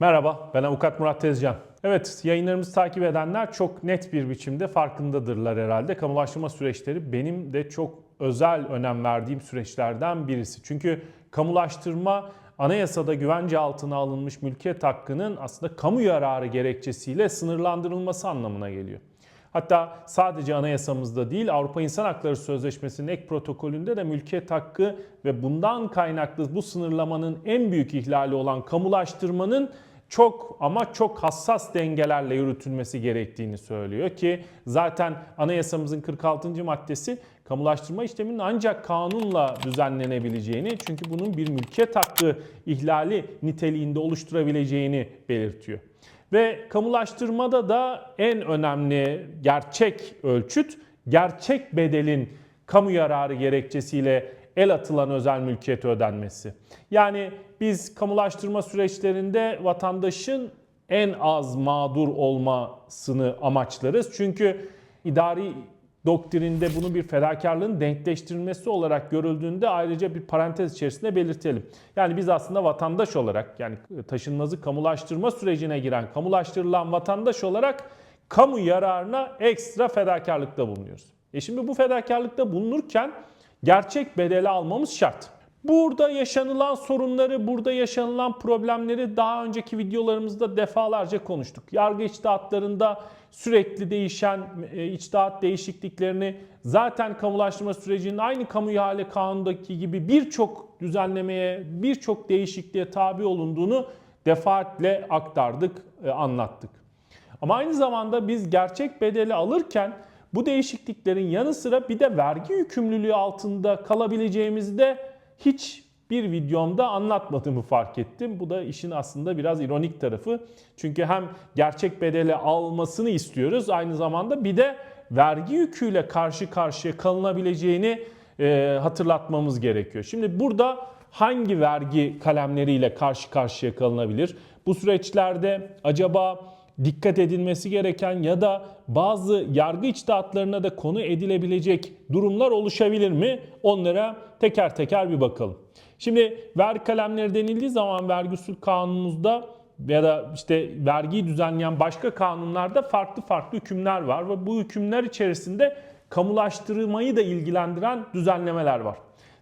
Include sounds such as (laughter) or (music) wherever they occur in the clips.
Merhaba, ben Avukat Murat Tezcan. Evet, yayınlarımızı takip edenler çok net bir biçimde farkındadırlar herhalde. Kamulaştırma süreçleri benim de çok özel önem verdiğim süreçlerden birisi. Çünkü kamulaştırma anayasada güvence altına alınmış mülkiyet hakkının aslında kamu yararı gerekçesiyle sınırlandırılması anlamına geliyor. Hatta sadece anayasamızda değil Avrupa İnsan Hakları Sözleşmesi'nin ek protokolünde de mülkiyet hakkı ve bundan kaynaklı bu sınırlamanın en büyük ihlali olan kamulaştırmanın çok ama çok hassas dengelerle yürütülmesi gerektiğini söylüyor ki zaten anayasamızın 46. maddesi kamulaştırma işleminin ancak kanunla düzenlenebileceğini çünkü bunun bir mülkiyet hakkı ihlali niteliğinde oluşturabileceğini belirtiyor. Ve kamulaştırmada da en önemli gerçek ölçüt gerçek bedelin kamu yararı gerekçesiyle el atılan özel mülkiyete ödenmesi. Yani biz kamulaştırma süreçlerinde vatandaşın en az mağdur olmasını amaçlarız. Çünkü idari doktrinde bunu bir fedakarlığın denkleştirilmesi olarak görüldüğünde ayrıca bir parantez içerisinde belirtelim. Yani biz aslında vatandaş olarak yani taşınmazı kamulaştırma sürecine giren, kamulaştırılan vatandaş olarak kamu yararına ekstra fedakarlıkta bulunuyoruz. E şimdi bu fedakarlıkta bulunurken gerçek bedeli almamız şart. Burada yaşanılan sorunları, burada yaşanılan problemleri daha önceki videolarımızda defalarca konuştuk. Yargı içtihatlarında sürekli değişen e, içtihat değişikliklerini zaten kamulaştırma sürecinin aynı kamu ihale kanundaki gibi birçok düzenlemeye, birçok değişikliğe tabi olunduğunu defaatle aktardık, e, anlattık. Ama aynı zamanda biz gerçek bedeli alırken bu değişikliklerin yanı sıra bir de vergi yükümlülüğü altında kalabileceğimizi de hiç bir videomda anlatmadığımı fark ettim. Bu da işin aslında biraz ironik tarafı. Çünkü hem gerçek bedeli almasını istiyoruz aynı zamanda bir de vergi yüküyle karşı karşıya kalınabileceğini e, hatırlatmamız gerekiyor. Şimdi burada hangi vergi kalemleriyle karşı karşıya kalınabilir? Bu süreçlerde acaba dikkat edilmesi gereken ya da bazı yargı içtihatlarına da konu edilebilecek durumlar oluşabilir mi? Onlara teker teker bir bakalım. Şimdi vergi kalemleri denildiği zaman vergi usul kanunumuzda ya da işte vergiyi düzenleyen başka kanunlarda farklı farklı hükümler var ve bu hükümler içerisinde kamulaştırmayı da ilgilendiren düzenlemeler var.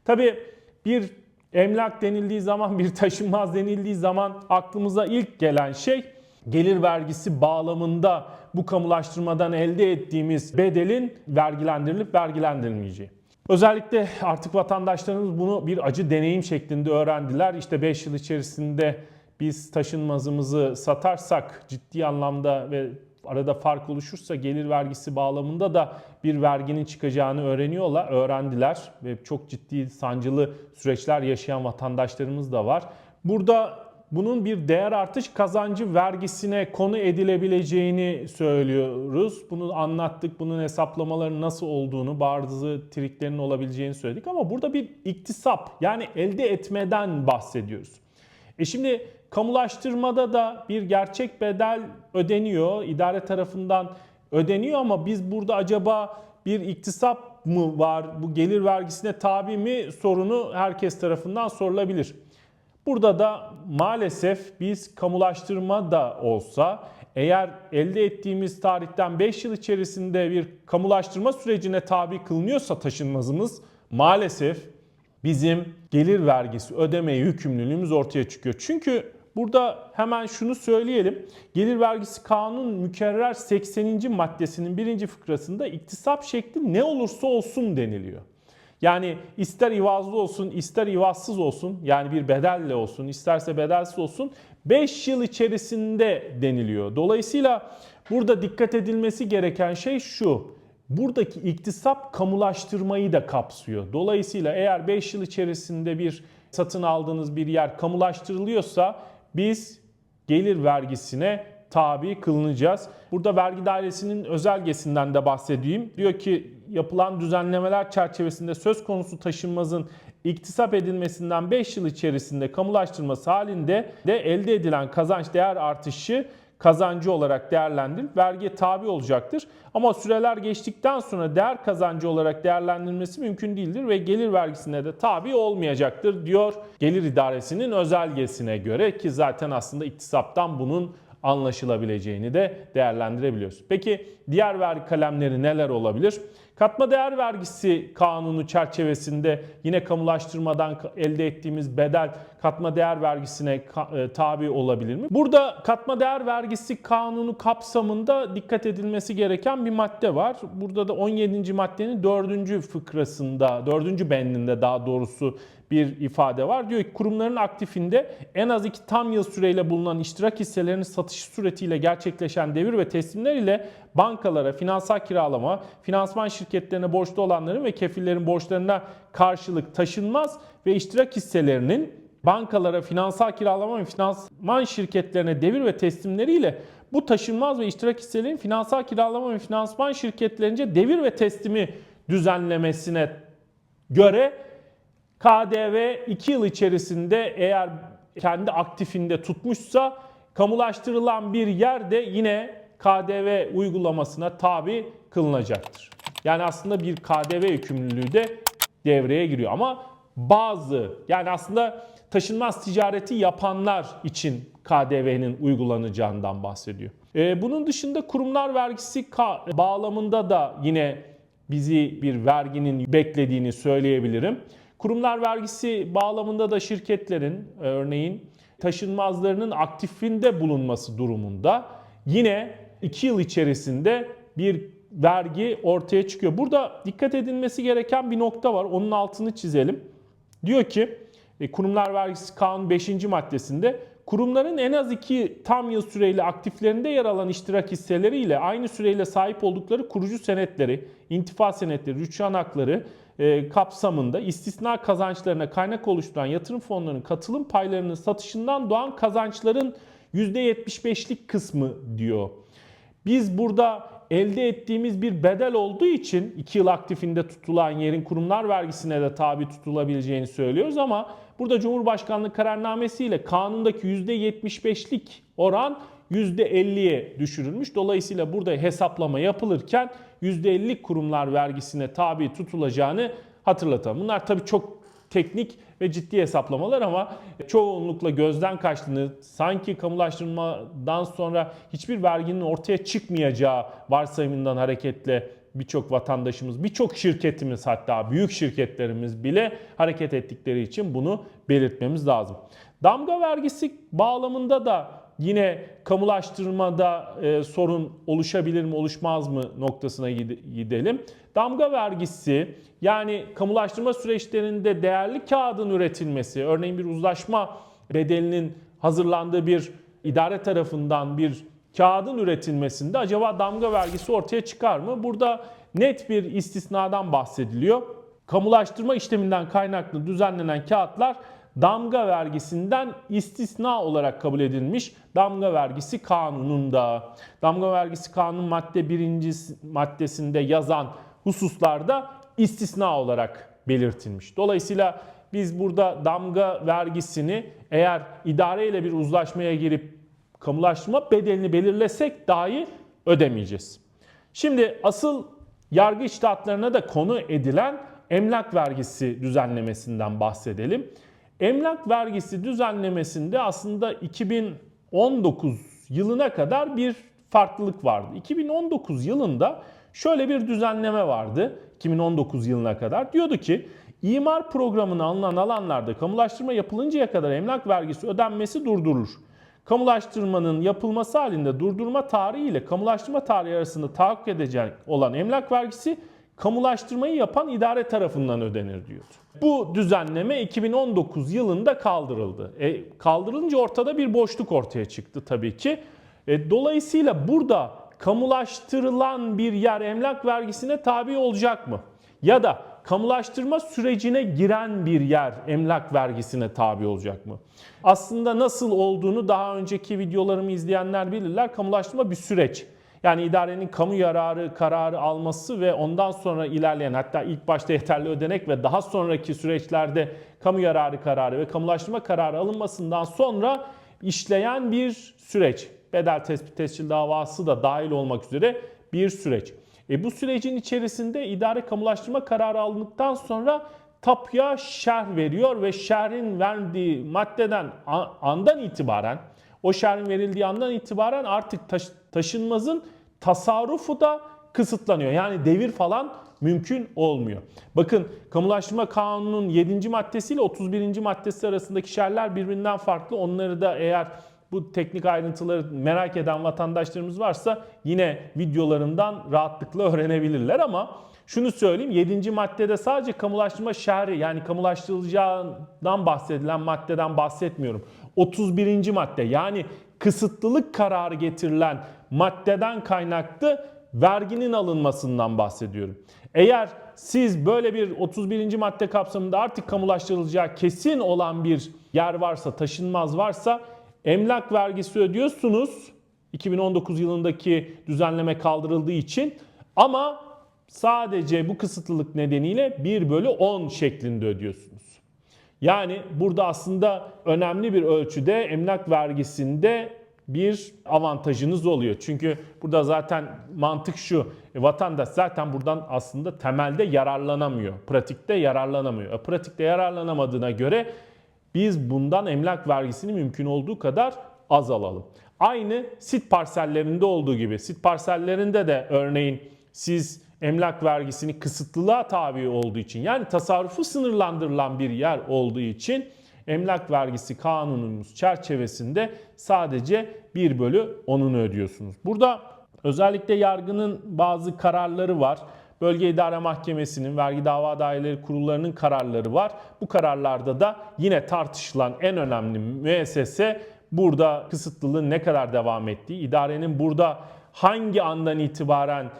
Tabii bir emlak denildiği zaman, bir taşınmaz denildiği zaman aklımıza ilk gelen şey gelir vergisi bağlamında bu kamulaştırmadan elde ettiğimiz bedelin vergilendirilip vergilendirilmeyeceği. Özellikle artık vatandaşlarımız bunu bir acı deneyim şeklinde öğrendiler. İşte 5 yıl içerisinde biz taşınmazımızı satarsak ciddi anlamda ve arada fark oluşursa gelir vergisi bağlamında da bir verginin çıkacağını öğreniyorlar, öğrendiler ve çok ciddi sancılı süreçler yaşayan vatandaşlarımız da var. Burada bunun bir değer artış kazancı vergisine konu edilebileceğini söylüyoruz. Bunu anlattık, bunun hesaplamaların nasıl olduğunu, bazı triklerin olabileceğini söyledik ama burada bir iktisap yani elde etmeden bahsediyoruz. E şimdi kamulaştırmada da bir gerçek bedel ödeniyor, idare tarafından ödeniyor ama biz burada acaba bir iktisap mı var, bu gelir vergisine tabi mi sorunu herkes tarafından sorulabilir. Burada da maalesef biz kamulaştırma da olsa eğer elde ettiğimiz tarihten 5 yıl içerisinde bir kamulaştırma sürecine tabi kılınıyorsa taşınmazımız maalesef bizim gelir vergisi ödemeye yükümlülüğümüz ortaya çıkıyor. Çünkü burada hemen şunu söyleyelim. Gelir vergisi kanun mükerrer 80. maddesinin birinci fıkrasında iktisap şekli ne olursa olsun deniliyor. Yani ister ivazlı olsun, ister ivazsız olsun, yani bir bedelle olsun, isterse bedelsiz olsun 5 yıl içerisinde deniliyor. Dolayısıyla burada dikkat edilmesi gereken şey şu. Buradaki iktisap kamulaştırmayı da kapsıyor. Dolayısıyla eğer 5 yıl içerisinde bir satın aldığınız bir yer kamulaştırılıyorsa biz gelir vergisine tabi kılınacağız. Burada vergi dairesinin özelgesinden de bahsedeyim. Diyor ki yapılan düzenlemeler çerçevesinde söz konusu taşınmazın iktisap edilmesinden 5 yıl içerisinde kamulaştırması halinde de elde edilen kazanç değer artışı kazancı olarak değerlendirilip vergiye tabi olacaktır. Ama süreler geçtikten sonra değer kazancı olarak değerlendirilmesi mümkün değildir ve gelir vergisine de tabi olmayacaktır diyor Gelir İdaresi'nin özelgesine göre ki zaten aslında iktisaptan bunun anlaşılabileceğini de değerlendirebiliyoruz. Peki diğer vergi kalemleri neler olabilir? Katma değer vergisi kanunu çerçevesinde yine kamulaştırmadan elde ettiğimiz bedel katma değer vergisine e, tabi olabilir mi? Burada katma değer vergisi kanunu kapsamında dikkat edilmesi gereken bir madde var. Burada da 17. maddenin 4. fıkrasında, 4. bendinde daha doğrusu bir ifade var. Diyor ki kurumların aktifinde en az iki tam yıl süreyle bulunan iştirak hisselerinin satışı suretiyle gerçekleşen devir ve teslimler ile bankalara, finansal kiralama, finansman şirketlerine borçlu olanların ve kefillerin borçlarına karşılık taşınmaz ve iştirak hisselerinin bankalara, finansal kiralama ve finansman şirketlerine devir ve teslimleriyle bu taşınmaz ve iştirak hisselerinin finansal kiralama ve finansman şirketlerince devir ve teslimi düzenlemesine göre KDV 2 yıl içerisinde eğer kendi aktifinde tutmuşsa kamulaştırılan bir yer de yine KDV uygulamasına tabi kılınacaktır. Yani aslında bir KDV yükümlülüğü de devreye giriyor ama bazı yani aslında taşınmaz ticareti yapanlar için KDV'nin uygulanacağından bahsediyor. Ee, bunun dışında kurumlar vergisi bağlamında da yine bizi bir verginin beklediğini söyleyebilirim. Kurumlar vergisi bağlamında da şirketlerin örneğin taşınmazlarının aktifinde bulunması durumunda yine 2 yıl içerisinde bir vergi ortaya çıkıyor. Burada dikkat edilmesi gereken bir nokta var. Onun altını çizelim. Diyor ki e, Kurumlar Vergisi Kanun 5. maddesinde kurumların en az 2 tam yıl süreyle aktiflerinde yer alan iştirak hisseleriyle aynı süreyle sahip oldukları kurucu senetleri, intifa senetleri, rüçhan hakları e, kapsamında istisna kazançlarına kaynak oluşturan yatırım fonlarının katılım paylarının satışından doğan kazançların %75'lik kısmı diyor. Biz burada elde ettiğimiz bir bedel olduğu için 2 yıl aktifinde tutulan yerin kurumlar vergisine de tabi tutulabileceğini söylüyoruz ama burada Cumhurbaşkanlığı kararnamesiyle kanundaki %75'lik oran %50'ye düşürülmüş. Dolayısıyla burada hesaplama yapılırken %50 kurumlar vergisine tabi tutulacağını hatırlatalım. Bunlar tabii çok teknik ve ciddi hesaplamalar ama çoğunlukla gözden kaçtığını, sanki kamulaştırmadan sonra hiçbir verginin ortaya çıkmayacağı varsayımından hareketle birçok vatandaşımız, birçok şirketimiz hatta büyük şirketlerimiz bile hareket ettikleri için bunu belirtmemiz lazım. Damga vergisi bağlamında da yine kamulaştırmada e, sorun oluşabilir mi oluşmaz mı noktasına gidelim. Damga vergisi yani kamulaştırma süreçlerinde değerli kağıdın üretilmesi, örneğin bir uzlaşma bedelinin hazırlandığı bir idare tarafından bir kağıdın üretilmesinde acaba damga vergisi ortaya çıkar mı? Burada net bir istisnadan bahsediliyor. Kamulaştırma işleminden kaynaklı düzenlenen kağıtlar damga vergisinden istisna olarak kabul edilmiş damga vergisi kanununda. Damga vergisi kanun madde birinci maddesinde yazan hususlarda istisna olarak belirtilmiş. Dolayısıyla biz burada damga vergisini eğer idareyle bir uzlaşmaya girip kamulaştırma bedelini belirlesek dahi ödemeyeceğiz. Şimdi asıl yargı içtihatlarına da konu edilen emlak vergisi düzenlemesinden bahsedelim. Emlak vergisi düzenlemesinde aslında 2019 yılına kadar bir farklılık vardı. 2019 yılında şöyle bir düzenleme vardı 2019 yılına kadar. Diyordu ki imar programına alınan alanlarda kamulaştırma yapılıncaya kadar emlak vergisi ödenmesi durdurulur. Kamulaştırmanın yapılması halinde durdurma tarihi ile kamulaştırma tarihi arasında tahakkuk edecek olan emlak vergisi kamulaştırmayı yapan idare tarafından ödenir diyordu. Bu düzenleme 2019 yılında kaldırıldı. E, kaldırılınca ortada bir boşluk ortaya çıktı tabii ki. E, dolayısıyla burada kamulaştırılan bir yer emlak vergisine tabi olacak mı? Ya da kamulaştırma sürecine giren bir yer emlak vergisine tabi olacak mı? Aslında nasıl olduğunu daha önceki videolarımı izleyenler bilirler. Kamulaştırma bir süreç. Yani idarenin kamu yararı kararı alması ve ondan sonra ilerleyen hatta ilk başta yeterli ödenek ve daha sonraki süreçlerde kamu yararı kararı ve kamulaştırma kararı alınmasından sonra işleyen bir süreç. bedel tespit tescil davası da dahil olmak üzere bir süreç. E bu sürecin içerisinde idare kamulaştırma kararı alındıktan sonra tapuya şerh veriyor ve şerhin verdiği maddeden andan itibaren o şerhin verildiği andan itibaren artık taş- taşınmazın tasarrufu da kısıtlanıyor. Yani devir falan mümkün olmuyor. Bakın kamulaştırma kanunun 7. maddesi ile 31. maddesi arasındaki şerler birbirinden farklı. Onları da eğer bu teknik ayrıntıları merak eden vatandaşlarımız varsa yine videolarından rahatlıkla (laughs) öğrenebilirler ama şunu söyleyeyim 7. maddede sadece kamulaştırma şerri yani kamulaştırılacağından bahsedilen maddeden bahsetmiyorum. 31. madde yani kısıtlılık kararı getirilen maddeden kaynaklı verginin alınmasından bahsediyorum. Eğer siz böyle bir 31. madde kapsamında artık kamulaştırılacağı kesin olan bir yer varsa, taşınmaz varsa emlak vergisi ödüyorsunuz. 2019 yılındaki düzenleme kaldırıldığı için ama sadece bu kısıtlılık nedeniyle 1 bölü 10 şeklinde ödüyorsunuz. Yani burada aslında önemli bir ölçüde emlak vergisinde bir avantajınız oluyor. Çünkü burada zaten mantık şu. e, Vatandaş zaten buradan aslında temelde yararlanamıyor. Pratikte yararlanamıyor. E, Pratikte yararlanamadığına göre biz bundan emlak vergisini mümkün olduğu kadar az alalım. Aynı sit parsellerinde olduğu gibi. Sit parsellerinde de örneğin siz emlak vergisini kısıtlılığa tabi olduğu için yani tasarrufu sınırlandırılan bir yer olduğu için emlak vergisi kanunumuz çerçevesinde sadece 1 bölü 10'unu ödüyorsunuz. Burada özellikle yargının bazı kararları var. Bölge İdare Mahkemesi'nin, vergi dava daireleri kurullarının kararları var. Bu kararlarda da yine tartışılan en önemli müessese burada kısıtlılığın ne kadar devam ettiği, idarenin burada hangi andan itibaren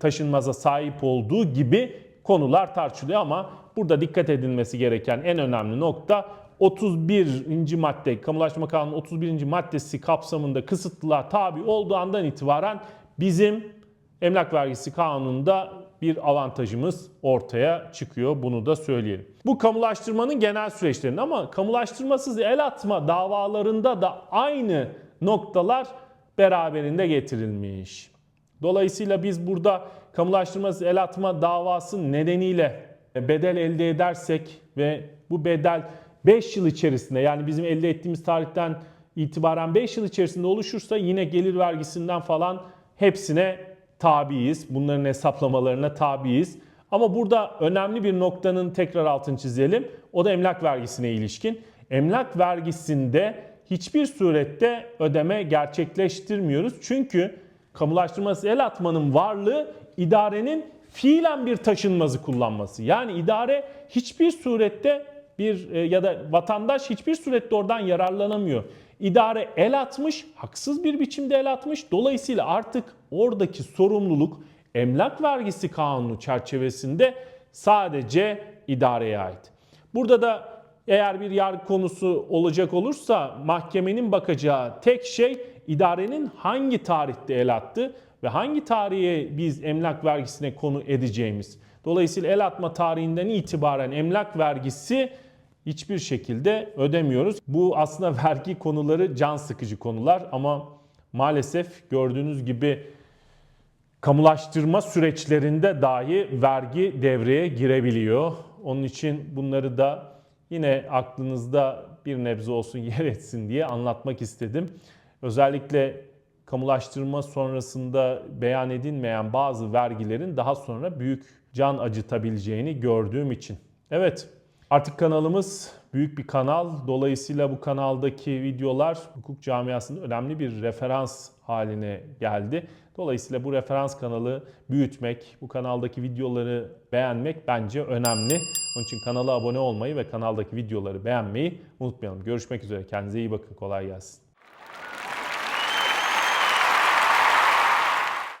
taşınmaza sahip olduğu gibi konular tartışılıyor ama burada dikkat edilmesi gereken en önemli nokta 31. madde, Kamulaştırma Kanunu 31. maddesi kapsamında kısıtlılığa tabi olduğu andan itibaren bizim emlak vergisi kanununda bir avantajımız ortaya çıkıyor. Bunu da söyleyelim. Bu kamulaştırmanın genel süreçlerinde ama kamulaştırmasız el atma davalarında da aynı noktalar beraberinde getirilmiş. Dolayısıyla biz burada kamulaştırmasız el atma davası nedeniyle bedel elde edersek ve bu bedel 5 yıl içerisinde yani bizim elde ettiğimiz tarihten itibaren 5 yıl içerisinde oluşursa yine gelir vergisinden falan hepsine tabiiz. Bunların hesaplamalarına tabiiz. Ama burada önemli bir noktanın tekrar altını çizelim. O da emlak vergisine ilişkin. Emlak vergisinde hiçbir surette ödeme gerçekleştirmiyoruz. Çünkü kamulaştırması el atmanın varlığı idarenin fiilen bir taşınmazı kullanması. Yani idare hiçbir surette bir e, ya da vatandaş hiçbir surette oradan yararlanamıyor. İdare el atmış, haksız bir biçimde el atmış. Dolayısıyla artık oradaki sorumluluk emlak vergisi kanunu çerçevesinde sadece idareye ait. Burada da eğer bir yargı konusu olacak olursa mahkemenin bakacağı tek şey idarenin hangi tarihte el attı ve hangi tarihe biz emlak vergisine konu edeceğimiz. Dolayısıyla el atma tarihinden itibaren emlak vergisi hiçbir şekilde ödemiyoruz. Bu aslında (laughs) vergi konuları can sıkıcı konular ama maalesef gördüğünüz gibi kamulaştırma süreçlerinde dahi vergi devreye girebiliyor. Onun için bunları da yine aklınızda bir nebze olsun (laughs) yer etsin diye anlatmak istedim. Özellikle kamulaştırma sonrasında beyan edilmeyen bazı vergilerin daha sonra büyük can acıtabileceğini gördüğüm için. Evet, artık kanalımız büyük bir kanal. Dolayısıyla bu kanaldaki videolar hukuk camiasında önemli bir referans haline geldi. Dolayısıyla bu referans kanalı büyütmek, bu kanaldaki videoları beğenmek bence önemli. Onun için kanala abone olmayı ve kanaldaki videoları beğenmeyi unutmayalım. Görüşmek üzere. Kendinize iyi bakın. Kolay gelsin.